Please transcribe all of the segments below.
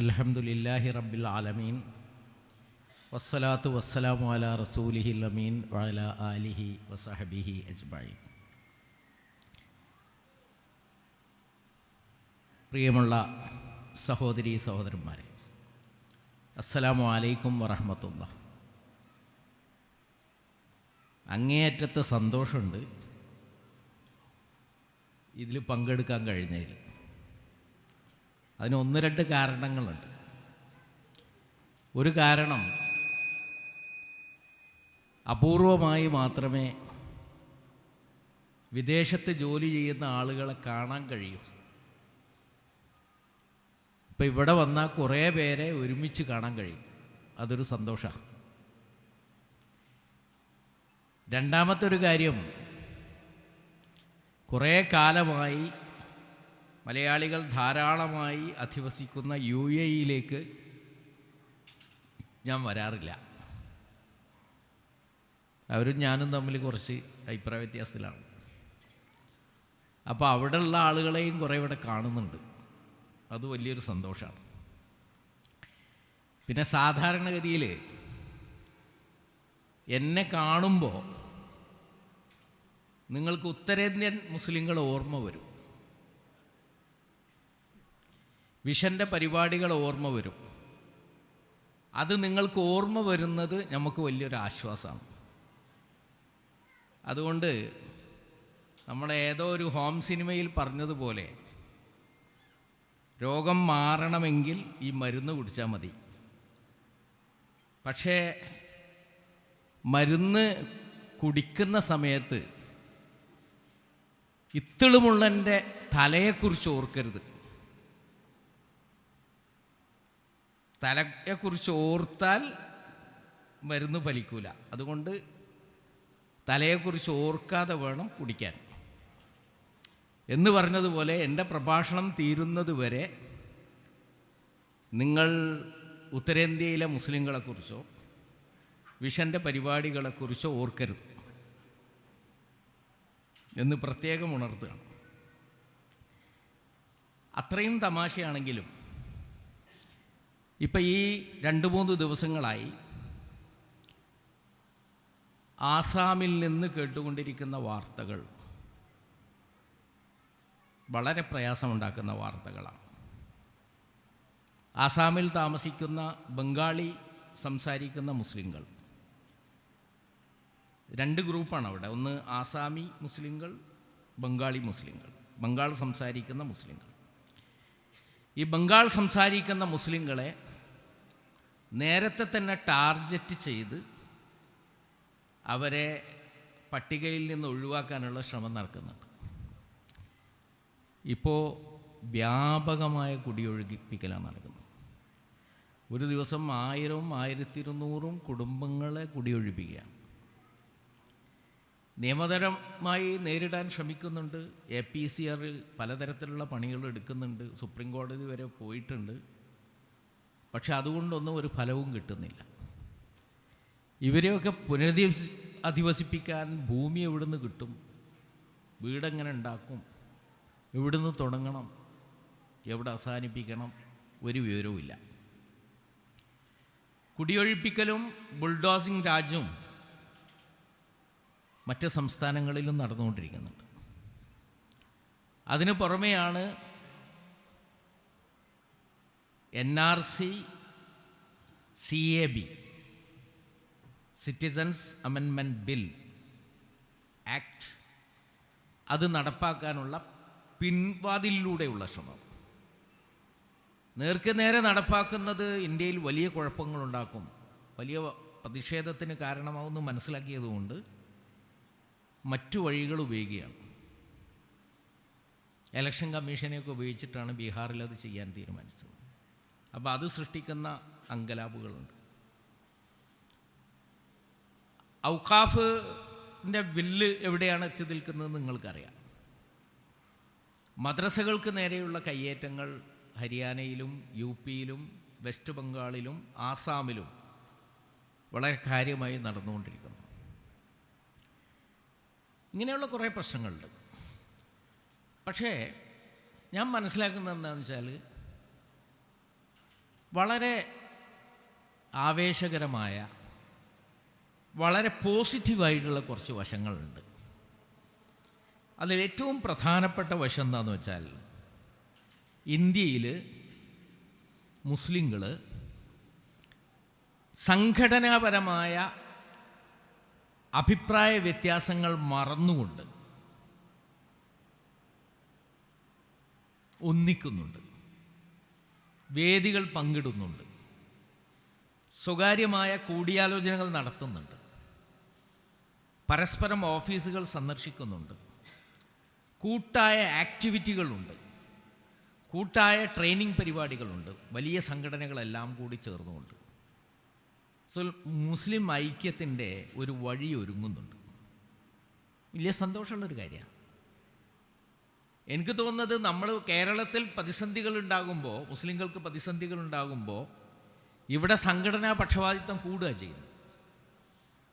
അൽഹംദുലില്ലാഹി റബ്ബിൽ ആലമീൻ. വസ്സലാത്തു വസ്സലാമു അലാ റസൂലിഹി അമീൻ വഅല ആലിഹി വസഹബിഹി അജ്ബായി പ്രിയമുള്ള സഹോദരി സഹോദരന്മാരെ അസ്സലാമു അലൈക്കും വറഹമത്തുള്ള അങ്ങേയറ്റത്തെ സന്തോഷമുണ്ട്. ഇതിൽ പങ്കെടുക്കാൻ കഴിഞ്ഞതിൽ അതിന് ഒന്ന് രണ്ട് കാരണങ്ങളുണ്ട്. ഒരു കാരണം അപൂർവമായി മാത്രമേ വിദേശത്ത് ജോലി ചെയ്യുന്ന ആളുകളെ കാണാൻ കഴിയൂ. ഇപ്പം ഇവിടെ വന്നാൽ കുറേ പേരെ ഒരുമിച്ച് കാണാൻ കഴിയും. അതൊരു സന്തോഷമാണ് രണ്ടാമത്തെ ഒരു കാര്യം കുറേ കാലമായി മലയാളികൾ ധാരാളമായി അധിവസിക്കുന്ന യു എ ഇയിലേക്ക് ഞാൻ വരാറില്ല. അവരും ഞാനും തമ്മിൽ കുറച്ച് അഭിപ്രായ വ്യത്യാസത്തിലാണ്. അപ്പോൾ അവിടെയുള്ള ആളുകളെയും കുറേ ഇവിടെ കാണുന്നുണ്ട്. അത് വലിയൊരു സന്തോഷമാണ്. പിന്നെ സാധാരണഗതിയിൽ എന്നെ കാണുമ്പോൾ നിങ്ങൾക്ക് ഉത്തരേന്ത്യൻ മുസ്ലിങ്ങൾ ഓർമ്മ വരും. വിഷന്റെ പരിപാടികൾ ഓർമ്മ വരും. അത് നിങ്ങൾക്ക് ഓർമ്മ വരുന്നത് നമുക്ക് വലിയൊരു ആശ്വാസമാണ്. അതുകൊണ്ട് നമ്മൾ ഏതോ ഒരു ഹോം സിനിമയിൽ പറഞ്ഞതുപോലെ രോഗം മാറണമെങ്കിൽ ഈ മരുന്ന് കുടിച്ചാൽ മതി. പക്ഷേ മരുന്ന് കുടിക്കുന്ന സമയത്ത് ഇത്തിളുമുള്ളന്റെ തലയെക്കുറിച്ച് ഓർക്കരുത്. തലയെക്കുറിച്ച് ഓർത്താൽ മരുന്ന് ഫലിക്കൂല. അതുകൊണ്ട് തലയെക്കുറിച്ച് ഓർക്കാതെ വേണം കുടിക്കാൻ. എന്ന് പറഞ്ഞതുപോലെ എന്റെ പ്രഭാഷണം തീരുന്നത് വരെ നിങ്ങൾ ഉത്തരേന്ത്യയിലെ മുസ്ലിങ്ങളെക്കുറിച്ചോ വിഷന്റെ പരിപാടികളെക്കുറിച്ചോ ഓർക്കരുത്. എന്ന് പ്രത്യേകം ഉണർത്തുകയാണ്. അത്രയും തമാശയാണെങ്കിലും ഇപ്പം ഈ രണ്ട് മൂന്ന് ദിവസങ്ങളായി ആസാമിൽ നിന്ന് കേട്ടുകൊണ്ടിരിക്കുന്ന വാർത്തകൾ വളരെ പ്രയാസമുണ്ടാക്കുന്ന വാർത്തകളാണ്. ആസാമിൽ താമസിക്കുന്ന ബംഗാളി സംസാരിക്കുന്ന മുസ്ലിങ്ങൾ രണ്ട് ഗ്രൂപ്പാണ് അവിടെ. ഒന്ന് ആസാമി മുസ്ലിങ്ങൾ ബംഗാളി മുസ്ലിങ്ങൾ ബംഗാൾ സംസാരിക്കുന്ന മുസ്ലിങ്ങൾ ഈ ബംഗാൾ സംസാരിക്കുന്ന മുസ്ലിങ്ങളെ നേരത്തെ തന്നെ ടാർജറ്റ് ചെയ്ത് അവരെ പട്ടികയിൽ നിന്ന് ഒഴിവാക്കാനുള്ള ശ്രമം നടക്കുന്നുണ്ട്. ഇപ്പോൾ വ്യാപകമായ കുടിയൊഴുകിപ്പിക്കലാണ് നടക്കുന്നത്. ഒരു ദിവസം ആയിരവും ആയിരത്തി ഇരുന്നൂറും കുടുംബങ്ങളെ കുടിയൊഴിപ്പിക്കുകയാണ്. നിയമതരമായി നേരിടാൻ ശ്രമിക്കുന്നുണ്ട്. എ പി സി ആർ പലതരത്തിലുള്ള പണികൾ എടുക്കുന്നുണ്ട്. സുപ്രീം കോടതി വരെ പോയിട്ടുണ്ട്. പക്ഷെ അതുകൊണ്ടൊന്നും ഒരു ഫലവും കിട്ടുന്നില്ല. ഇവരെയൊക്കെ പുനരധിവസി അധിവസിപ്പിക്കാൻ ഭൂമി എവിടുന്ന് കിട്ടും? വീടെങ്ങനെ ഉണ്ടാക്കും? എവിടുന്ന് തുടങ്ങണം? എവിടെ അവസാനിപ്പിക്കണം? ഒരു വിവരവുമില്ല. കുടിയൊഴിപ്പിക്കലും ബുൾഡോസിംഗ് രാജ്യവും മറ്റ് സംസ്ഥാനങ്ങളിലും നടന്നുകൊണ്ടിരിക്കുന്നുണ്ട്. അതിന് പുറമെയാണ് N R C C A B citizens അമെൻമെന്റ് bill act അത് നടപ്പാക്കാനുള്ള പിൻവാതിലൂടെയുള്ള ശ്രമം. നേർക്ക് നേരെ നടപ്പാക്കുന്നത് ഇന്ത്യയിൽ വലിയ കുഴപ്പങ്ങളുണ്ടാക്കും. വലിയ പ്രതിഷേധത്തിന് കാരണമാവുമെന്ന് മനസ്സിലാക്കിയതുകൊണ്ട് മറ്റു വഴികൾ ഉപയോഗിക്കുകയാണ്. ഇലക്ഷൻ കമ്മീഷനെയൊക്കെ ഉപയോഗിച്ചിട്ടാണ് ബീഹാറിൽ അത് ചെയ്യാൻ തീരുമാനിച്ചത്. അപ്പോൾ അത് സൃഷ്ടിക്കുന്ന അങ്കലാപ്പുകളുണ്ട് ഔക്കാഫിന്റെ ബില്ല് എവിടെയാണ് എത്തി നിൽക്കുന്നത് നിങ്ങൾക്കറിയാം. മദ്രസകൾക്ക് നേരെയുള്ള കയ്യേറ്റങ്ങൾ ഹരിയാനയിലും യു പിയിലും വെസ്റ്റ് ബംഗാളിലും ആസാമിലും വളരെ കാര്യമായി നടന്നുകൊണ്ടിരിക്കുന്നു. ഇങ്ങനെയുള്ള കുറേ പ്രശ്നങ്ങളുണ്ട്. പക്ഷേ ഞാൻ മനസ്സിലാക്കുന്നത് എന്താണെന്ന് വെച്ചാൽ വളരെ ആവേശകരമായ വളരെ പോസിറ്റീവായിട്ടുള്ള കുറച്ച് വശങ്ങളുണ്ട്. അതിൽ ഏറ്റവും പ്രധാനപ്പെട്ട വശം എന്താണെന്ന് വെച്ചാൽ ഇന്ത്യയിൽ മുസ്ലിങ്ങൾ സംഘടനാപരമായ അഭിപ്രായ വ്യത്യാസങ്ങൾ മറന്നുകൊണ്ട് ഒന്നിക്കുന്നുണ്ട്. വേദികൾ പങ്കിടുന്നുണ്ട്. സ്വകാര്യമായ കൂടിയാലോചനകൾ നടത്തുന്നുണ്ട്. പരസ്പരം ഓഫീസുകൾ സന്ദർശിക്കുന്നുണ്ട്. കൂട്ടായ ആക്ടിവിറ്റികളുണ്ട്. കൂട്ടായ ട്രെയിനിങ് പരിപാടികളുണ്ട്. വലിയ സംഘടനകളെല്ലാം കൂടി ചേർന്നുകൊണ്ട്. സോ മുസ്ലിം ഐക്യത്തിന്റെ ഒരു വഴി ഒരുങ്ങുന്നുണ്ട്. വലിയ സന്തോഷമുള്ളൊരു കാര്യമാണ്. എനിക്ക് തോന്നുന്നത് നമ്മൾ കേരളത്തിൽ പ്രതിസന്ധികൾ ഉണ്ടാകുമ്പോൾ മുസ്ലിങ്ങൾക്ക് പ്രതിസന്ധികൾ ഉണ്ടാകുമ്പോൾ ഇവിടെ സംഘടനാ പക്ഷപാതിത്വം കൂടുക ചെയ്യുന്നു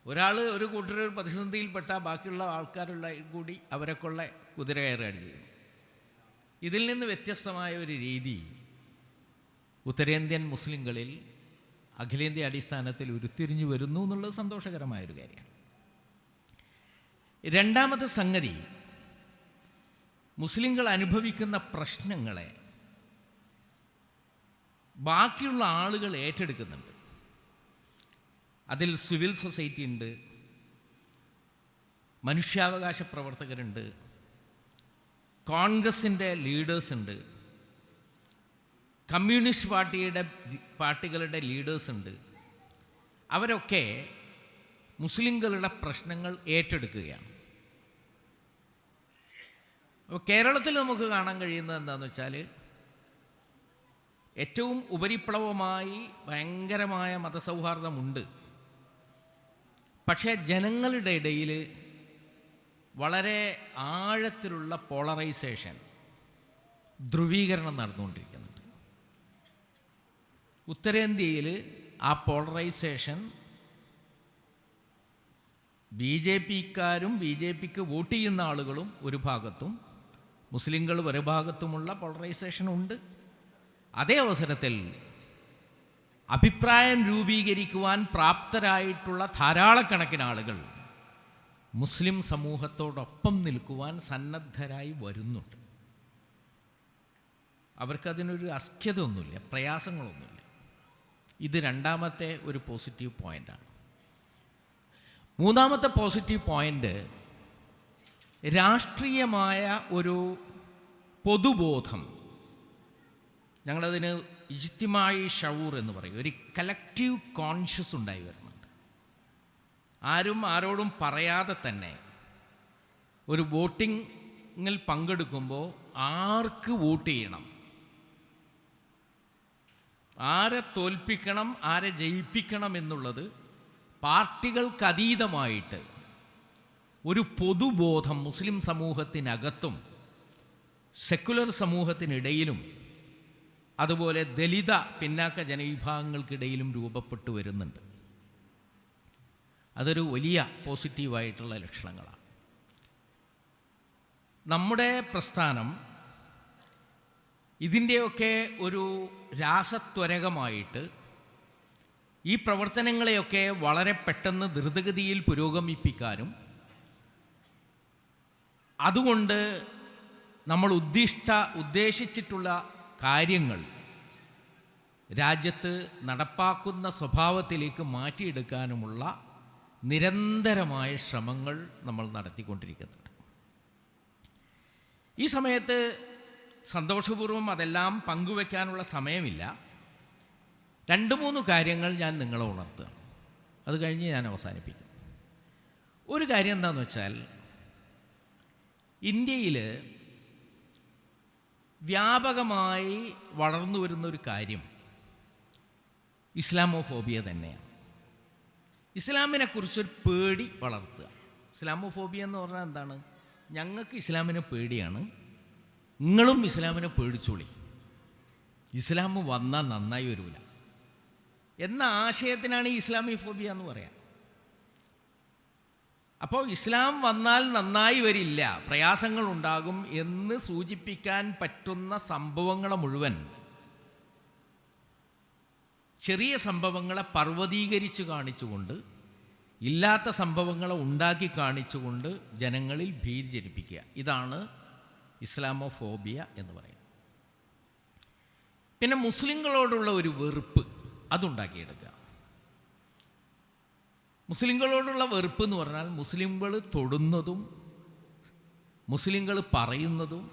ഒരാൾ ഒരു കൂട്ടർ പ്രതിസന്ധിയിൽപ്പെട്ട ബാക്കിയുള്ള ആൾക്കാരുള്ള കൂടി അവരെ കുതിര കയറുകയാണ് ചെയ്യുന്നു ഇതിൽ നിന്ന് വ്യത്യസ്തമായ ഒരു രീതി ഉത്തരേന്ത്യൻ മുസ്ലിങ്ങളിൽ അഖിലേന്ത്യ അടിസ്ഥാനത്തിൽ ഉരുത്തിരിഞ്ഞു വരുന്നു എന്നുള്ളത് സന്തോഷകരമായൊരു കാര്യമാണ്. രണ്ടാമത്തെ സംഗതി മുസ്ലിങ്ങൾ അനുഭവിക്കുന്ന പ്രശ്നങ്ങളെ ബാക്കിയുള്ള ആളുകൾ ഏറ്റെടുക്കുന്നുണ്ട്. അതിൽ സിവിൽ സൊസൈറ്റി ഉണ്ട് മനുഷ്യാവകാശ പ്രവർത്തകരുണ്ട് കോൺഗ്രസിന്റെ ലീഡേഴ്സ് ഉണ്ട് കമ്മ്യൂണിസ്റ്റ് പാർട്ടിയുടെ പാർട്ടികളുടെ ലീഡേഴ്സ് ഉണ്ട്. അവരൊക്കെ മുസ്ലിങ്ങളുടെ പ്രശ്നങ്ങൾ ഏറ്റെടുക്കുകയാണ്. അപ്പോൾ കേരളത്തിൽ നമുക്ക് കാണാൻ കഴിയുന്നത് എന്താണെന്ന് വെച്ചാൽ ഏറ്റവും ഉപരിപ്ലവമായി ഭയങ്കരമായ മതസൗഹാർദ്ദമുണ്ട്. പക്ഷേ ജനങ്ങളുടെ ഇടയിൽ വളരെ ആഴത്തിലുള്ള പോളറൈസേഷൻ ധ്രുവീകരണം നടന്നുകൊണ്ടിരിക്കുന്നുണ്ട്. ഉത്തരേന്ത്യയിൽ ആ പോളറൈസേഷൻ ബി ജെ പിക്കാരും ബി ജെ പിക്ക് വോട്ട് ചെയ്യുന്ന ആളുകളും ഒരു ഭാഗത്തും മുസ്ലിങ്ങൾ ഒരു ഭാഗത്തുമുള്ള പോളറൈസേഷൻ ഉണ്ട്. അതേ അവസരത്തിൽ അഭിപ്രായം രൂപീകരിക്കുവാൻ പ്രാപ്തരായിട്ടുള്ള ധാരാളക്കണക്കിന് ആളുകൾ മുസ്ലിം സമൂഹത്തോടൊപ്പം നിൽക്കുവാൻ സന്നദ്ധരായി വരുന്നുണ്ട്. അവർക്കതിനൊരു അസ്ഖ്യത ഒന്നുമില്ല പ്രയാസങ്ങളൊന്നുമില്ല. ഇത് രണ്ടാമത്തെ ഒരു പോസിറ്റീവ് പോയിന്റാണ് മൂന്നാമത്തെ പോസിറ്റീവ് പോയിന്റ് രാഷ്ട്രീയമായ ഒരു പൊതുബോധം. ഞങ്ങളതിന് ഇജ്തിമായി ഷവൂർ എന്ന് പറയും. ഒരു കലക്റ്റീവ് കോൺഷ്യസ് ഉണ്ടായി വരുന്നുണ്ട്. ആരും ആരോടും പറയാതെ തന്നെ ഒരു വോട്ടിങ്ങിൽ പങ്കെടുക്കുമ്പോൾ ആർക്ക് വോട്ട് ചെയ്യണം? ആരെ തോൽപ്പിക്കണം ആരെ ജയിപ്പിക്കണം എന്നുള്ളത് പാർട്ടികൾക്കതീതമായിട്ട് ഒരു പൊതുബോധം മുസ്ലിം സമൂഹത്തിനകത്തും സെക്കുലർ സമൂഹത്തിനിടയിലും അതുപോലെ ദലിത പിന്നാക്ക ജനവിഭാഗങ്ങൾക്കിടയിലും രൂപപ്പെട്ടു വരുന്നുണ്ട്. അതൊരു വലിയ പോസിറ്റീവായിട്ടുള്ള ലക്ഷണങ്ങളാണ്. നമ്മുടെ പ്രസ്ഥാനം ഇതിന്റെയൊക്കെ ഒരു രാസത്വരകമായിട്ട് ഈ പ്രവർത്തനങ്ങളെയൊക്കെ വളരെ പെട്ടെന്ന് ദ്രുതഗതിയിൽ പുരോഗമിപ്പിക്കാനും അതുകൊണ്ട് നമ്മൾ ഉദ്ദിഷ്ട ഉദ്ദേശിച്ചിട്ടുള്ള കാര്യങ്ങൾ രാജ്യത്ത് നടപ്പാക്കുന്ന സ്വഭാവത്തിലേക്ക് മാറ്റിയെടുക്കാനുമുള്ള നിരന്തരമായ ശ്രമങ്ങൾ നമ്മൾ നടത്തിക്കൊണ്ടിരിക്കുന്നുണ്ട്. ഈ സമയത്ത് സന്തോഷപൂർവം അതെല്ലാം പങ്കുവെക്കാനുള്ള സമയമില്ല. രണ്ട് മൂന്ന് കാര്യങ്ങൾ ഞാൻ നിങ്ങളെ ഉണർത്തുക അത് കഴിഞ്ഞ് ഞാൻ അവസാനിപ്പിക്കും. ഒരു കാര്യം എന്താണെന്ന് വെച്ചാൽ ഇന്ത്യയിൽ വ്യാപകമായി വളർന്നു വരുന്ന ഒരു കാര്യം ഇസ്ലാമോഫോബിയ തന്നെയാണ്. ഇസ്ലാമിനെ കുറിച്ചൊരു പേടി വളർത്തുക. ഇസ്ലാമോഫോബിയ എന്ന് പറഞ്ഞാൽ എന്താണ്? ഞങ്ങൾക്ക് ഇസ്ലാമിനെ പേടിയാണ്. നിങ്ങളും ഇസ്ലാമിനെ പേടിച്ചോളി. ഇസ്ലാം വന്നാൽ നന്നായി വരൂല. എന്ന ആശയത്തിനാണ് ഈ ഇസ്ലാമി ഫോബിയ എന്ന് പറയാം. അപ്പോൾ ഇസ്ലാം വന്നാൽ നന്നായി വരില്ല. പ്രയാസങ്ങൾ ഉണ്ടാകും എന്ന് സൂചിപ്പിക്കാൻ പറ്റുന്ന സംഭവങ്ങളെ മുഴുവൻ. ചെറിയ സംഭവങ്ങളെ പർവതീകരിച്ച് കാണിച്ചുകൊണ്ട് ഇല്ലാത്ത സംഭവങ്ങളെ ഉണ്ടാക്കി കാണിച്ചുകൊണ്ട് ജനങ്ങളിൽ ഭീതി ജനിപ്പിക്കുക. ഇതാണ് ഇസ്ലാമോഫോബിയ എന്ന് പറയുന്നത്. പിന്നെ മുസ്ലിങ്ങളോടുള്ള ഒരു വെറുപ്പ് അതുണ്ടാക്കിയെടുക്കുക. മുസ്ലിങ്ങളോടുള്ള വെറുപ്പ് എന്ന് പറഞ്ഞാൽ മുസ്ലിങ്ങൾ തൊടുന്നതും മുസ്ലിങ്ങൾ പറയുന്നതും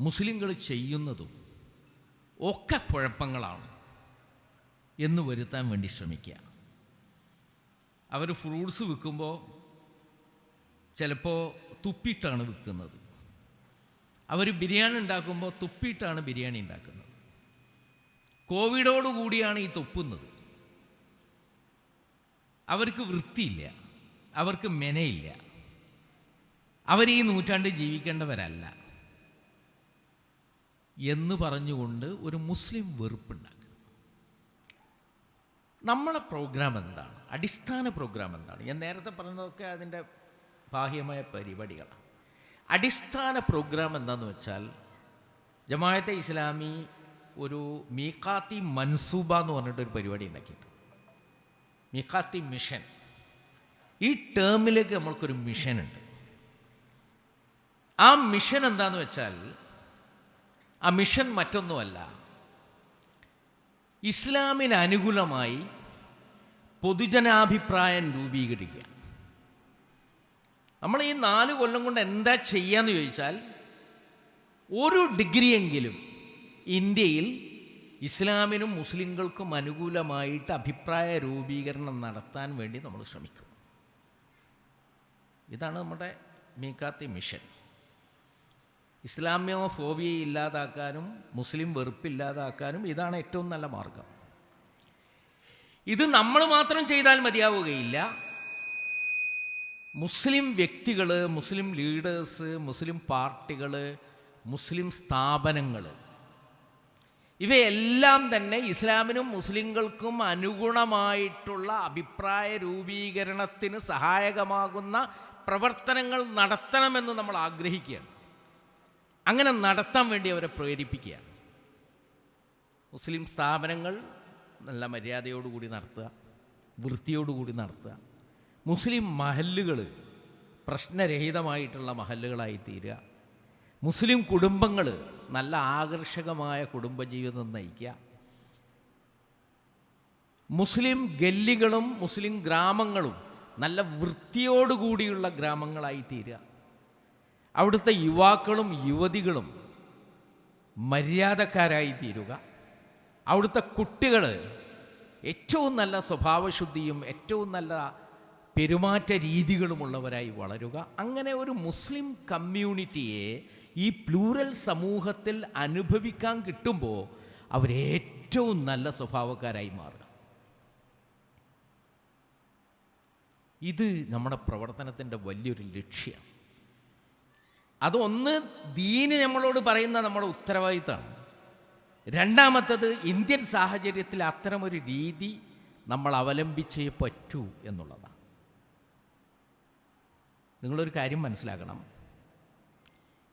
മുസ്ലിങ്ങൾ ചെയ്യുന്നതും ഒക്കെ കുഴപ്പങ്ങളാണ് എന്ന് വരുത്താൻ വേണ്ടി ശ്രമിക്കുക. അവർ ഫ്രൂട്ട്സ് വിൽക്കുമ്പോൾ ചിലപ്പോൾ തുപ്പിയിട്ടാണ് വിൽക്കുന്നത്. അവർ ബിരിയാണി ഉണ്ടാക്കുമ്പോൾ തുപ്പിയിട്ടാണ് ബിരിയാണി ഉണ്ടാക്കുന്നത്. കോവിഡോട് കൂടിയാണ് ഈ തുപ്പുന്നത്. അവർക്ക് വൃത്തിയില്ല അവർക്ക് മെനയില്ല. അവർ ഈ നൂറ്റാണ്ട് ജീവിക്കേണ്ടവരല്ല. എന്ന് പറഞ്ഞുകൊണ്ട് ഒരു മുസ്ലിം വെറുപ്പുണ്ടാക്കുക. നമ്മളെ പ്രോഗ്രാം എന്താണ്? അടിസ്ഥാന പ്രോഗ്രാം എന്താണ്? ഞാൻ നേരത്തെ പറഞ്ഞതൊക്കെ അതിന്റെ ബാഹ്യമായ പരിപാടികളാണ്. അടിസ്ഥാന പ്രോഗ്രാം എന്താണെന്ന് വെച്ചാൽ ജമായത്തെ ഇസ്ലാമി ഒരു മീക്കാത്തി മൻസൂബ എന്ന് പറഞ്ഞിട്ടൊരു പരിപാടി ഉണ്ടാക്കിയിട്ടുണ്ട്. മീക്കാത്തി മിഷൻ. ഈ ടേമിലേക്ക് നമ്മൾക്കൊരു മിഷൻ ഉണ്ട്. ആ മിഷൻ എന്താന്ന് വെച്ചാൽ ആ മിഷൻ മറ്റൊന്നുമല്ല. ഇസ്ലാമിന് അനുകൂലമായി പൊതുജനാഭിപ്രായം രൂപീകരിക്കുക. നമ്മൾ ഈ നാല് കൊല്ലം കൊണ്ട് എന്താ ചെയ്യാന്ന് ചോദിച്ചാൽ ഒരു ഡിഗ്രിയെങ്കിലും ഇന്ത്യയിൽ ഇസ്ലാമിനും മുസ്ലിങ്ങൾക്കും അനുകൂലമായിട്ട് അഭിപ്രായ രൂപീകരണം നടത്താൻ വേണ്ടി നമ്മൾ ശ്രമിക്കും. ഇതാണ് നമ്മുടെ മീക്കാത്തി മിഷൻ. ഇസ്ലാമ്യോ ഫോബിയ ഇല്ലാതാക്കാനും മുസ്ലിം വെറുപ്പില്ലാതാക്കാനും ഇതാണ് ഏറ്റവും നല്ല മാർഗം. ഇത് നമ്മൾ മാത്രം ചെയ്താൽ മതിയാവുകയില്ല. മുസ്ലിം വ്യക്തികൾ മുസ്ലിം ലീഡേഴ്സ് മുസ്ലിം പാർട്ടികൾ മുസ്ലിം സ്ഥാപനങ്ങൾ ഇവയെല്ലാം തന്നെ ഇസ്ലാമിനും മുസ്ലിങ്ങൾക്കും അനുഗുണമായിട്ടുള്ള അഭിപ്രായ രൂപീകരണത്തിന് സഹായകമാകുന്ന പ്രവർത്തനങ്ങൾ നടത്തണമെന്ന് നമ്മൾ ആഗ്രഹിക്കുകയാണ്. അങ്ങനെ നടത്താൻ വേണ്ടി അവരെ പ്രേരിപ്പിക്കുകയാണ്. മുസ്ലിം സ്ഥാപനങ്ങൾ നല്ല മര്യാദയോടുകൂടി നടത്തുക വൃത്തിയോടുകൂടി നടത്തുക. മുസ്ലിം മഹല്ലുകൾ പ്രശ്നരഹിതമായിട്ടുള്ള മഹല്ലുകളായി തീരുക. മുസ്ലിം കുടുംബങ്ങൾ നല്ല ആകർഷകമായ കുടുംബജീവിതം നയിക്കുക. മുസ്ലിം ഗല്ലികളും മുസ്ലിം ഗ്രാമങ്ങളും നല്ല വൃത്തിയോടുകൂടിയുള്ള ഗ്രാമങ്ങളായി തീരുക. അവിടുത്തെ യുവാക്കളും യുവതികളും മര്യാദക്കാരായി തീരുക. അവിടുത്തെ കുട്ടികൾ ഏറ്റവും നല്ല സ്വഭാവശുദ്ധിയും ഏറ്റവും നല്ല പെരുമാറ്റ രീതികളുമുള്ളവരായി വളരുക. അങ്ങനെ ഒരു മുസ്ലിം കമ്മ്യൂണിറ്റിയെ ഈ പ്ലൂറൽ സമൂഹത്തിൽ അനുഭവിക്കാൻ കിട്ടുമ്പോൾ അവരേറ്റവും നല്ല സ്വഭാവക്കാരായി മാറുക ഇത് നമ്മുടെ പ്രവർത്തനത്തിന്റെ വലിയൊരു ലക്ഷ്യമാണ് അതൊന്ന് ദീന് നമ്മളോട് പറയുന്ന നമ്മുടെ ഉത്തരവാദിത്തമാണ് രണ്ടാമത്തത് ഇന്ത്യൻ സാഹചര്യത്തിൽ അത്തരമൊരു രീതി നമ്മൾ അവലംബിച്ചേ പറ്റൂ എന്നുള്ളതാണ്. നിങ്ങളൊരു കാര്യം മനസ്സിലാക്കണം.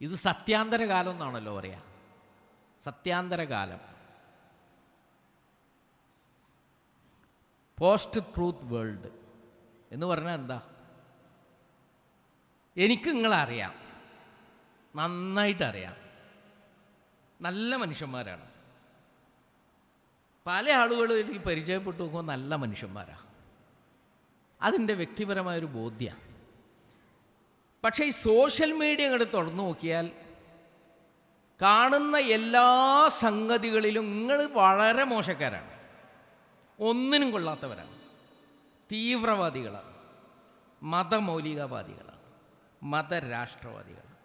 ഇത് സത്യാന്തര കാലം എന്നാണല്ലോ പറയാ. സത്യാന്തര കാലം പോസ്റ്റ് ട്രൂത്ത് വേൾഡ് എന്ന് പറഞ്ഞാൽ എന്താ? എനിക്ക് നിങ്ങളറിയാം നന്നായിട്ട് അറിയാം നല്ല മനുഷ്യന്മാരാണ്. പല ആളുകളും എനിക്ക് പരിചയപ്പെട്ടു നോക്കുമ്പോൾ നല്ല മനുഷ്യന്മാരാണ് അതിന്റെ വ്യക്തിപരമായൊരു ബോധ്യമാണ് പക്ഷേ ഈ സോഷ്യൽ മീഡിയ അങ്ങോട്ട് തുറന്നു നോക്കിയാൽ കാണുന്ന എല്ലാ സംഗതികളിലും നിങ്ങൾ വളരെ മോശക്കാരാണ്. ഒന്നിനും കൊള്ളാത്തവരാണ്. തീവ്രവാദികളാണ്. മതമൗലികവാദികളാണ്. മതരാഷ്ട്രവാദികളാണ്.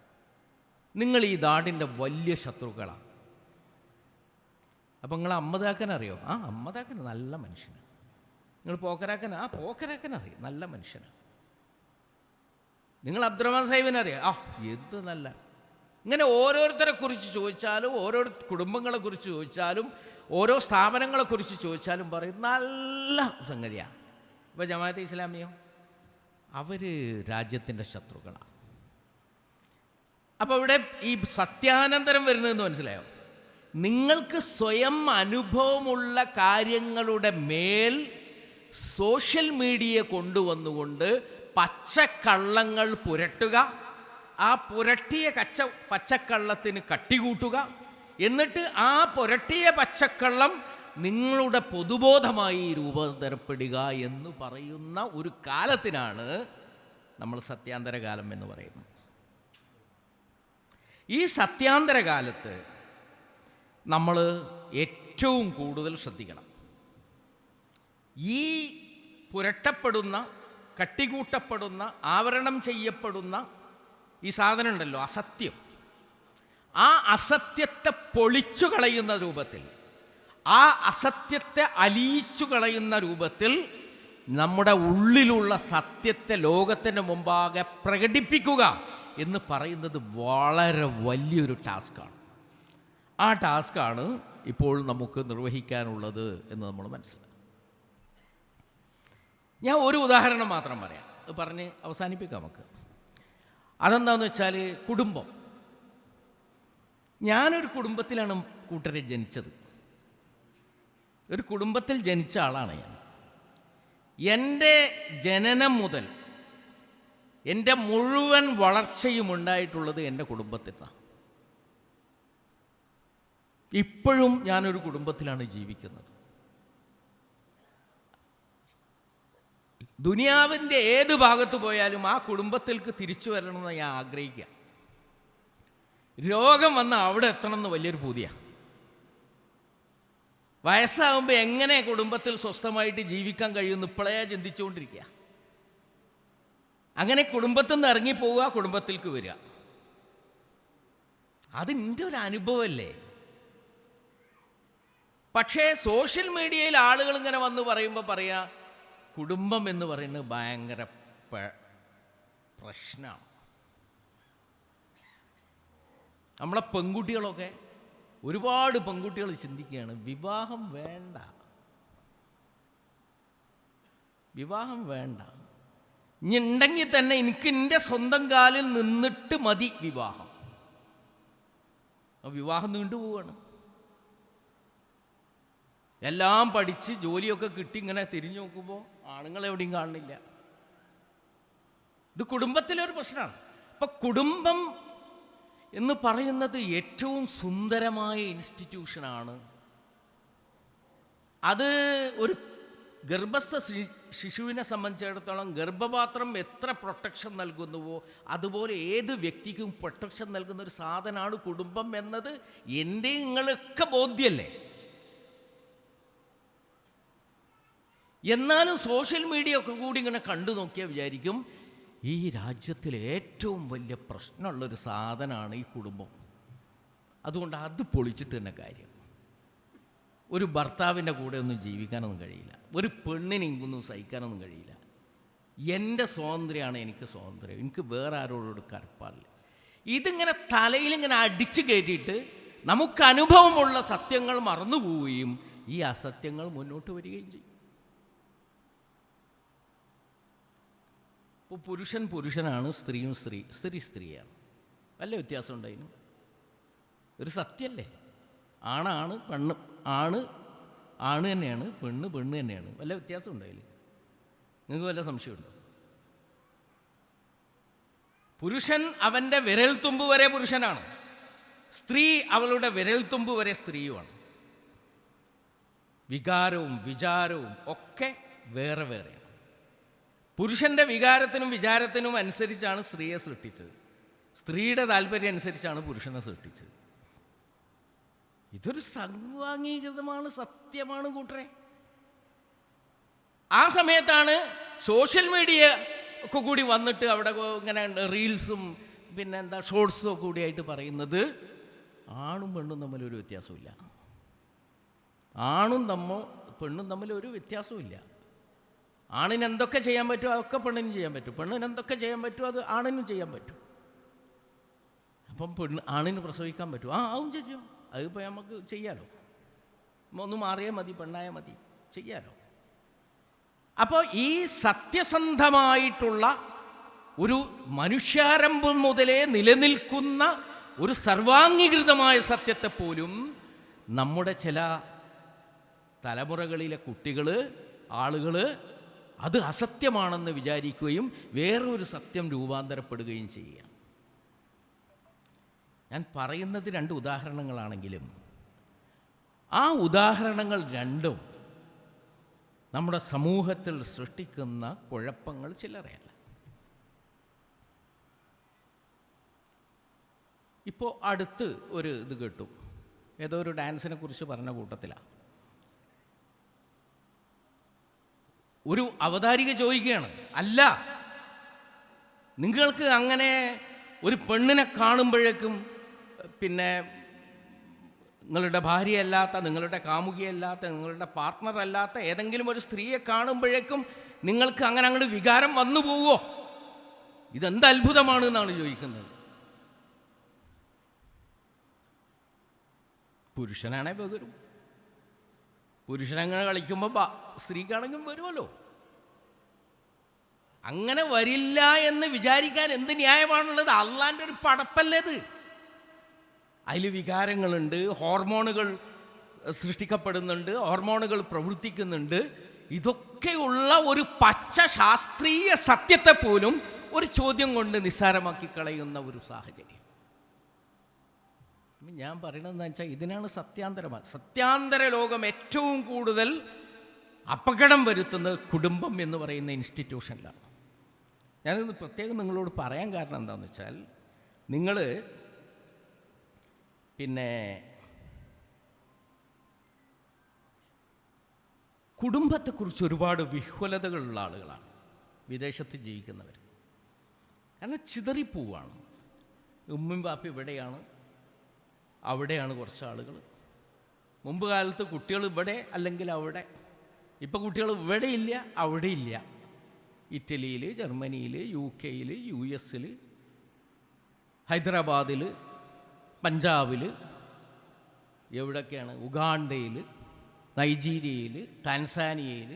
നിങ്ങൾ ഈ നാടിന്റെ വലിയ ശത്രുക്കളാണ്. അപ്പം നിങ്ങൾ അമ്മതാക്കൻ അറിയോ? ആ അമ്മതാക്കൻ നല്ല മനുഷ്യനാണ്. നിങ്ങൾ പോക്കരാക്കൻ ആ പോക്കരാക്കൻ അറിയും നല്ല മനുഷ്യനാണ്. നിങ്ങൾ അബ്ദുറഹ്മാൻ സാഹിബിനെ അറിയാം. ആ എന്ത് നല്ല. ഇങ്ങനെ ഓരോരുത്തരെ കുറിച്ച് ചോദിച്ചാലും ഓരോ കുടുംബങ്ങളെ കുറിച്ച് ചോദിച്ചാലും ഓരോ സ്ഥാപനങ്ങളെ കുറിച്ച് ചോദിച്ചാലും പറയും നല്ല സംഗതിയാണ്. ഇപ്പോൾ ജമാഅത്ത് ഇസ്ലാമിയോ? അവർ രാജ്യത്തിന്റെ ശത്രുക്കളാണ് അപ്പോൾ ഇവിടെ ഈ സത്യാനന്തരം വരുന്നതെന്ന് മനസ്സിലായോ? നിങ്ങൾക്ക് സ്വയം അനുഭവമുള്ള കാര്യങ്ങളുടെ മേൽ സോഷ്യൽ മീഡിയ കൊണ്ടുവന്നുകൊണ്ട് പച്ചക്കള്ളങ്ങൾ പുരട്ടുക. ആ പുരട്ടിയ കച്ച പച്ചക്കള്ളത്തിന് കട്ടികൂട്ടുക. എന്നിട്ട് ആ പുരട്ടിയ പച്ചക്കള്ളം നിങ്ങളുടെ പൊതുബോധമായി രൂപാന്തരപ്പെടുക എന്ന് പറയുന്ന ഒരു കാലത്തിനാണ് നമ്മൾ സത്യാന്തരകാലം എന്ന് പറയുന്നത്. ഈ സത്യാന്തര കാലത്ത് നമ്മൾ ഏറ്റവും കൂടുതൽ ശ്രദ്ധിക്കണം. ഈ പുരട്ടപ്പെടുന്ന കട്ടികൂട്ടപ്പെടുന്ന ആവരണം ചെയ്യപ്പെടുന്ന ഈ സാധനം ഉണ്ടല്ലോ അസത്യം. ആ അസത്യത്തെ പൊളിച്ചു കളയുന്ന രൂപത്തിൽ ആ അസത്യത്തെ അലിയിച്ചു കളയുന്ന രൂപത്തിൽ നമ്മുടെ ഉള്ളിലുള്ള സത്യത്തെ ലോകത്തിന് മുമ്പാകെ പ്രകടിപ്പിക്കുക എന്ന് പറയുന്നത് വളരെ വലിയൊരു ടാസ്ക്കാണ്. ആ ടാസ്ക്കാണ് ഇപ്പോൾ നമുക്ക് നിർവഹിക്കാനുള്ളത് എന്ന് നമ്മൾ മനസ്സിലാക്കും. ഞാൻ ഒരു ഉദാഹരണം മാത്രം പറയാം. അത് പറഞ്ഞ് അവസാനിപ്പിക്കാം നമുക്ക്. അതെന്താന്ന് വെച്ചാൽ കുടുംബം. ഞാനൊരു കുടുംബത്തിലാണ് കൂട്ടരെ ജനിച്ചത്. ഒരു കുടുംബത്തിൽ ജനിച്ച ആളാണ് ഞാൻ. എന്റെ ജനനം മുതൽ എന്റെ മുഴുവൻ വളർച്ചയും ഉണ്ടായിട്ടുള്ളത് എന്റെ കുടുംബത്തിലാണ്. ഇപ്പോഴും ഞാനൊരു കുടുംബത്തിലാണ് ജീവിക്കുന്നത്. ദുനിയാവിന്റെ ഏത് ഭാഗത്ത് പോയാലും ആ കുടുംബത്തിലേക്ക് തിരിച്ചു വരണമെന്ന് ഞാൻ ആഗ്രഹിക്കുക. രോഗം വന്ന അവിടെ എത്തണം എന്ന് വലിയൊരു പൂതിയാണ് വയസ്സാകുമ്പോൾ എങ്ങനെ കുടുംബത്തിൽ സ്വസ്ഥമായിട്ട് ജീവിക്കാൻ കഴിയുമെന്ന് ഇപ്പോഴേ ചിന്തിച്ചുകൊണ്ടിരിക്കുക. അങ്ങനെ കുടുംബത്തിൽ നിന്ന് ഇറങ്ങിപ്പോവുക കുടുംബത്തിലേക്ക് വരിക. അത് എന്റെ ഒരു അനുഭവമല്ലേ പക്ഷേ സോഷ്യൽ മീഡിയയിൽ ആളുകൾ ഇങ്ങനെ വന്ന് പറയുമ്പോൾ പറയാ കുടുംബം എന്ന് പറയുന്നത് ഭയങ്കര പ്രശ്നമാണ് നമ്മളെ പെൺകുട്ടികളൊക്കെ ഒരുപാട് പെൺകുട്ടികൾ ചിന്തിക്കുകയാണ് വിവാഹം വേണ്ട. വിവാഹം വേണ്ട. ഉണ്ടെങ്കിൽ തന്നെ എനിക്ക് എന്റെ സ്വന്തം കാലിൽ നിന്നിട്ട് മതി വിവാഹം. വിവാഹം നീണ്ടുപോവാണ്. എല്ലാം പഠിച്ച് ജോലിയൊക്കെ കിട്ടി ഇങ്ങനെ തിരിഞ്ഞു നോക്കുമ്പോൾ ആണുങ്ങൾ എവിടെയും കാണുന്നില്ല. ഇത് കുടുംബത്തിലൊരു പ്രശ്നമാണ് ഇപ്പം കുടുംബം എന്ന് പറയുന്നത് ഏറ്റവും സുന്ദരമായ ഇൻസ്റ്റിറ്റ്യൂഷനാണ്. അത് ഒരു ഗർഭസ്ഥ ശിശുവിനെ സംബന്ധിച്ചിടത്തോളം ഗർഭപാത്രം എത്ര പ്രൊട്ടക്ഷൻ നൽകുന്നുവോ അതുപോലെ ഏത് വ്യക്തിക്കും പ്രൊട്ടക്ഷൻ നൽകുന്ന ഒരു സാധനമാണ് കുടുംബം എന്നത് എന്റെ നിങ്ങളൊക്കെ ബോധ്യല്ലേ? എന്നാലും സോഷ്യൽ മീഡിയ ഒക്കെ കൂടി ഇങ്ങനെ കണ്ടു നോക്കിയാൽ വിചാരിക്കും ഈ രാജ്യത്തിലെ ഏറ്റവും വലിയ പ്രശ്നമുള്ളൊരു സാധനമാണ് ഈ കുടുംബം. അതുകൊണ്ട് അത് പൊളിച്ചിട്ട് തന്നെ കാര്യം. ഒരു ഭർത്താവിന്റെ കൂടെ ഒന്നും ജീവിക്കാനൊന്നും കഴിയില്ല. ഒരു പെണ്ണിനെ ഇങ്ങൊന്നും സഹിക്കാനൊന്നും കഴിയില്ല. എന്റെ സ്വാതന്ത്ര്യമാണ് എനിക്ക് സ്വാതന്ത്ര്യം. എനിക്ക് വേറെ ആരോടോട് കരപ്പാടില്ല ഇതിങ്ങനെ തലയിലിങ്ങനെ അടിച്ചു കയറ്റിയിട്ട് നമുക്ക് അനുഭവമുള്ള സത്യങ്ങൾ മറന്നുപോവുകയും ഈ അസത്യങ്ങൾ മുന്നോട്ട് വരികയും ചെയ്യും. ഇപ്പോൾ പുരുഷൻ പുരുഷനാണ് സ്ത്രീയും സ്ത്രീ സ്ത്രീ സ്ത്രീയാണ്. വല്ല വ്യത്യാസം ഉണ്ടായിരുന്നു ഒരു സത്യമല്ലേ? ആണാണ് പെണ്ണ് ആണ് ആണ് തന്നെയാണ് പെണ്ണ് പെണ്ണ് തന്നെയാണ്. വല്ല വ്യത്യാസം ഉണ്ടായില്ല നിങ്ങൾക്ക് വല്ല സംശയമുണ്ടോ? പുരുഷൻ അവന്റെ വിരൽത്തുമ്പ് വരെ പുരുഷനാണ്. സ്ത്രീ അവളുടെ വിരൽത്തുമ്പ് വരെ സ്ത്രീയുമാണ്. വികാരവും വിചാരവും ഒക്കെ വേറെ വേറെയാണ്. പുരുഷന്റെ വികാരത്തിനും വിചാരത്തിനും അനുസരിച്ചാണ് സ്ത്രീയെ സൃഷ്ടിച്ചത്. സ്ത്രീയുടെ താല്പര്യം അനുസരിച്ചാണ് പുരുഷനെ സൃഷ്ടിച്ചത്. ഇതൊരു സർവാംഗീകൃതമാണ് സത്യമാണ് കൂട്ടരെ. ആ സമയത്താണ് സോഷ്യൽ മീഡിയ ഒക്കെ കൂടി വന്നിട്ട് അവിടെ ഇങ്ങനെ റീൽസും പിന്നെ എന്താ ഷോർട്സും ഒക്കെ കൂടിയായിട്ട് പറയുന്നത് ആണും പെണ്ണും തമ്മിൽ ഒരു വ്യത്യാസമില്ല ആണും തമ്മോ പെണ്ണും തമ്മിൽ ഒരു വ്യത്യാസമില്ല ആണിന് എന്തൊക്കെ ചെയ്യാൻ പറ്റുമോ അതൊക്കെ പെണ്ണിനും ചെയ്യാൻ പറ്റും. പെണ്ണിന് എന്തൊക്കെ ചെയ്യാൻ പറ്റുമോ അത് ആണിനും ചെയ്യാൻ പറ്റും. അപ്പം പെണ്ണ് ആണിന് പ്രസവിക്കാൻ പറ്റും. ആ ആവും ചെയ്യോ അതിപ്പോൾ നമുക്ക് ചെയ്യാലോ? ഒന്ന് മാറിയേ മതി പെണ്ണായ മതി. ചെയ്യാലോ? അപ്പോൾ ഈ സത്യസന്ധമായിട്ടുള്ള ഒരു മനുഷ്യാരംഭം മുതലേ നിലനിൽക്കുന്ന ഒരു സർവാംഗീകൃതമായ സത്യത്തെ പോലും നമ്മുടെ ചില തലമുറകളിലെ കുട്ടികൾ ആളുകൾ അത് അസത്യമാണെന്ന് വിചാരിക്കുകയും വേറൊരു സത്യം രൂപാന്തരപ്പെടുകയും ചെയ്യുക. ഞാൻ പറയുന്നത് രണ്ട് ഉദാഹരണങ്ങളാണെങ്കിലും ആ ഉദാഹരണങ്ങൾ രണ്ടും നമ്മുടെ സമൂഹത്തിൽ സൃഷ്ടിക്കുന്ന കുഴപ്പങ്ങൾ ചില്ലറയല്ല ഇപ്പോൾ അടുത്ത് ഒരു ഇത് കേട്ടു. ഏതോ ഒരു ഡാൻസിനെ കുറിച്ച് പറഞ്ഞ കൂട്ടത്തിലാണ് ഒരു അവതാരിക ചോദിക്കുകയാണ്. അല്ല നിങ്ങൾക്ക് അങ്ങനെ ഒരു പെണ്ണിനെ കാണുമ്പോഴേക്കും പിന്നെ നിങ്ങളുടെ ഭാര്യയല്ലാത്ത നിങ്ങളുടെ കാമുകിയല്ലാത്ത നിങ്ങളുടെ പാർട്ട്ണർ അല്ലാത്ത ഏതെങ്കിലും ഒരു സ്ത്രീയെ കാണുമ്പോഴേക്കും നിങ്ങൾക്ക് അങ്ങനെ അങ്ങോട്ട് വികാരം വന്നു പോവോ? ഇതെന്ത് അത്ഭുതമാണ് എന്നാണ് ചോദിക്കുന്നത്. പുരുഷനാണേ പകരും. പുരുഷനങ്ങനെ കളിക്കുമ്പോൾ സ്ത്രീക്കാണെങ്കിലും വരുമല്ലോ അങ്ങനെ വരില്ല എന്ന് വിചാരിക്കാൻ എന്ത് ന്യായമാണുള്ളത്? അള്ളാന്റെ ഒരു പടപ്പല്ലേ ഇത്? അതിൽ വികാരങ്ങളുണ്ട് ഹോർമോണുകൾ സൃഷ്ടിക്കപ്പെടുന്നുണ്ട് ഹോർമോണുകൾ പ്രവർത്തിക്കുന്നുണ്ട്. ഇതൊക്കെയുള്ള ഒരു പച്ച ശാസ്ത്രീയ സത്യത്തെ പോലും ഒരു ചോദ്യം കൊണ്ട് നിസ്സാരമാക്കി കളയുന്ന ഒരു സാഹചര്യം. ഞാൻ പറയണത് എന്താ വെച്ചാൽ ഇതിനാണ് സത്യാന്തരമാണ്. സത്യാന്തര ലോകം ഏറ്റവും കൂടുതൽ അപകടം വരുത്തുന്നത് കുടുംബം എന്ന് പറയുന്ന ഇൻസ്റ്റിറ്റ്യൂഷനിലാണ്. ഞാനിന്ന് പ്രത്യേകം നിങ്ങളോട് പറയാൻ കാരണം എന്താണെന്ന് വെച്ചാൽ നിങ്ങൾ പിന്നെ കുടുംബത്തെക്കുറിച്ച് ഒരുപാട് വിഹ്വലതകളുള്ള ആളുകളാണ്. വിദേശത്ത് ജീവിക്കുന്നവർ കാരണം ചിതറിപ്പോവാണ്. ഉമ്മയും ബാപ്പ ഇവിടെയാണ്. അവിടെയാണ് കുറച്ച് ആളുകൾ മുമ്പ് കാലത്ത് കുട്ടികൾ ഇവിടെ അല്ലെങ്കിൽ അവിടെ. ഇപ്പം കുട്ടികൾ ഇവിടെ ഇല്ല അവിടെ ഇല്ല. ഇറ്റലിയിൽ ജർമ്മനിയിൽ യു കെയിൽ യു എസിൽ ഹൈദരാബാദിൽ പഞ്ചാബിൽ എവിടൊക്കെയാണ്? ഉഗാണ്ടയിൽ നൈജീരിയയിൽ ടാൻസാനിയയിൽ.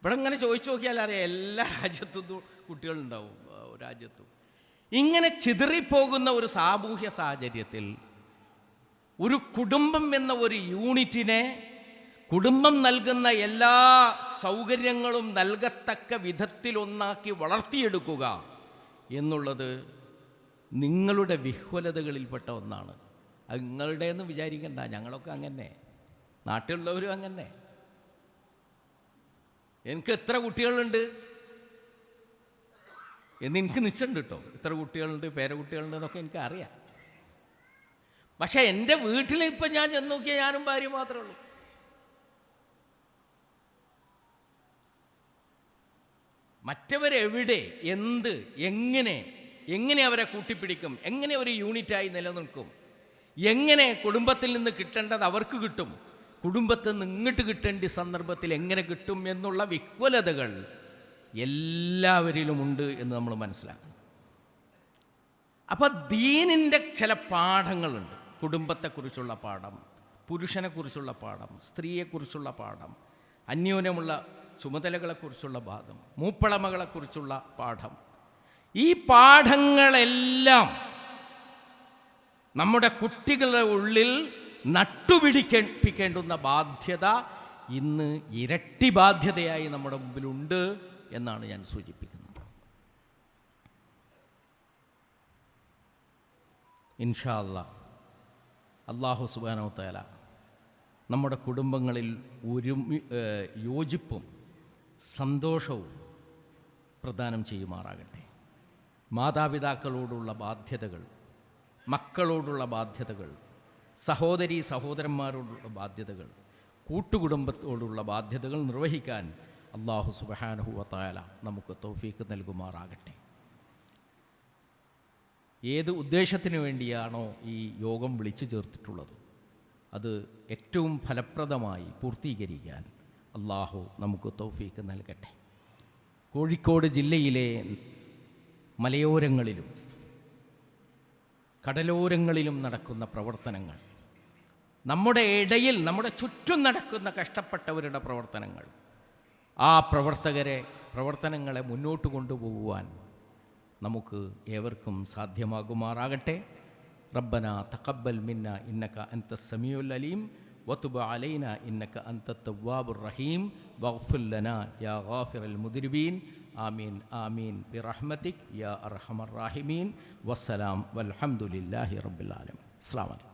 ഇവിടെ ഇങ്ങനെ ചോദിച്ചു നോക്കിയാൽ അറിയാം എല്ലാ രാജ്യത്തും കുട്ടികളുണ്ടാവും രാജ്യത്തും. ഇങ്ങനെ ചിതറിപ്പോകുന്ന ഒരു സാമൂഹ്യ സാഹചര്യത്തിൽ ഒരു കുടുംബം എന്ന ഒരു യൂണിറ്റിനെ കുടുംബം നൽകുന്ന എല്ലാ സൗകര്യങ്ങളും നൽകത്തക്ക വിധത്തിലൊന്നാക്കി വളർത്തിയെടുക്കുക എന്നുള്ളത് നിങ്ങളുടെ വിഹ്വലതകളിൽപ്പെട്ട ഒന്നാണ്. അത് നിങ്ങളുടേന്ന് വിചാരിക്കണ്ട. ഞങ്ങളൊക്കെ അങ്ങനെ നാട്ടിലുള്ളവരും അങ്ങനെ എനിക്ക് എത്ര കുട്ടികളുണ്ട്? എന്ന് എനിക്ക് നിശ്ചയുണ്ട് കേട്ടോ. ഇത്ര കുട്ടികളുണ്ട് പേരക്കുട്ടികളുണ്ട് എന്നൊക്കെ എനിക്ക് അറിയാം പക്ഷേ എന്റെ വീട്ടിൽ ഇപ്പം ഞാൻ ചെന്ന് നോക്കിയാൽ ഞാനും ഭാര്യ മാത്രമേ ഉള്ളൂ. മറ്റവരെവിടെ എന്ത് എങ്ങനെ എങ്ങനെ അവരെ കൂട്ടിപ്പിടിക്കും എങ്ങനെ ഒരു യൂണിറ്റായി നിലനിൽക്കും എങ്ങനെ കുടുംബത്തിൽ നിന്ന് കിട്ടേണ്ടത് അവർക്ക് കിട്ടും കുടുംബത്തിൽ നിന്ന് ഇങ്ങോട്ട് കിട്ടേണ്ട സന്ദർഭത്തിൽ എങ്ങനെ കിട്ടും എന്നുള്ള വിഹ്വലതകൾ എല്ലാവരിലുമുണ്ട് എന്ന് നമ്മൾ മനസ്സിലാക്കണം. അപ്പോൾ ദീനിന്റെ ചില പാഠങ്ങളുണ്ട്. കുടുംബത്തെക്കുറിച്ചുള്ള പാഠം പുരുഷനെക്കുറിച്ചുള്ള പാഠം സ്ത്രീയെക്കുറിച്ചുള്ള പാഠം അന്യോന്യമുള്ള ചുമതലകളെക്കുറിച്ചുള്ള ഭാഗം മൂപ്പളമകളെക്കുറിച്ചുള്ള പാഠം. ഈ പാഠങ്ങളെല്ലാം നമ്മുടെ കുട്ടികളുടെ ഉള്ളിൽ നട്ടുപിടിപ്പിക്കേണ്ടുന്ന ബാധ്യത ഇന്ന് ഇരട്ടി ബാധ്യതയായി നമ്മുടെ മുമ്പിലുണ്ട്. എന്നാണ് ഞാൻ സൂചിപ്പിക്കുന്നത്. ഇൻഷാ അള്ളാഹു സുബാനോ തേല നമ്മുടെ കുടുംബങ്ങളിൽ ഒരു യോജിപ്പും സന്തോഷവും പ്രദാനം ചെയ്യുമാറാകട്ടെ. മാതാപിതാക്കളോടുള്ള ബാധ്യതകൾ മക്കളോടുള്ള ബാധ്യതകൾ സഹോദരി സഹോദരന്മാരോടുള്ള ബാധ്യതകൾ കൂട്ടുകുടുംബത്തോടുള്ള ബാധ്യതകൾ നിർവഹിക്കാൻ അള്ളാഹു സുബഹാനുഹുവത്തായാല നമുക്ക് തൗഫീക്ക് നൽകുമാറാകട്ടെ. ഏത് ഉദ്ദേശത്തിന് വേണ്ടിയാണോ ഈ യോഗം വിളിച്ചു ചേർത്തിട്ടുള്ളത്? അത് ഏറ്റവും ഫലപ്രദമായി പൂർത്തീകരിക്കാൻ അള്ളാഹു നമുക്ക് തൗഫീക്ക് നൽകട്ടെ. കോഴിക്കോട് ജില്ലയിലെ മലയോരങ്ങളിലും കടലോരങ്ങളിലും നടക്കുന്ന പ്രവർത്തനങ്ങൾ നമ്മുടെ ഇടയിൽ നമ്മുടെ ചുറ്റും നടക്കുന്ന കഷ്ടപ്പെട്ടവരുടെ പ്രവർത്തനങ്ങൾ ആ പ്രവർത്തകരെ പ്രവർത്തനങ്ങളെ മുന്നോട്ട് കൊണ്ടുപോകുവാൻ നമുക്ക് ഏവർക്കും സാധ്യമാകുമാറാകട്ടെ. റബ്ബന തക്കബ്ബൽ മിന്ന ഇന്നക്ക അന്ത സമിയുൽ അലീം വത്തുബ അലൈന ഇന്നക്ക അന്ത തവ്വാബുർ റഹീം വഖഫുല്ലന യാ ഗാഫിറൽ മുദിർബീൻ ആമീൻ ആമീൻ ബി റഹ്മതിക് യാ അർഹമർ റാഹിമീൻ. വസ്സലാം വൽഹംദുലില്ലാഹി റബ്ബിൽ ആലമീൻ. അസ്സലാമു അലൈക്കും.